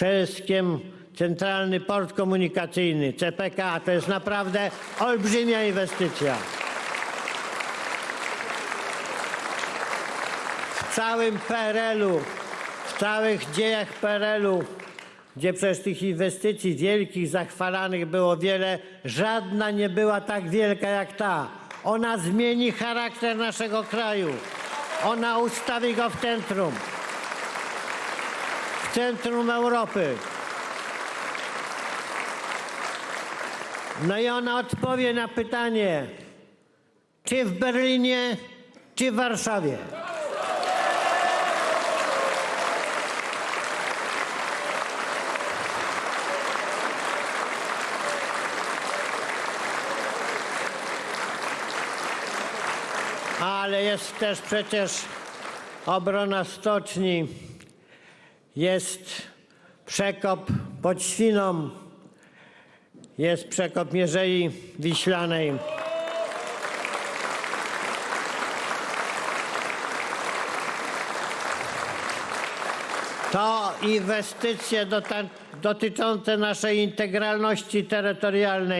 Przeskiem Centralny Port Komunikacyjny, CPK, to jest naprawdę olbrzymia inwestycja. W całym PRL-u, w całych dziejach PRL-u, gdzie przecież tych inwestycji wielkich, zachwalanych było wiele, żadna nie była tak wielka jak ta. Ona zmieni charakter naszego kraju. Ona ustawi go w centrum. Centrum Europy. No i ona odpowie na pytanie, czy w Berlinie, czy w Warszawie. Ale jest też przecież obrona stoczni, jest przekop pod Świną, jest przekop Mierzei Wiślanej. To inwestycje dotyczące naszej integralności terytorialnej.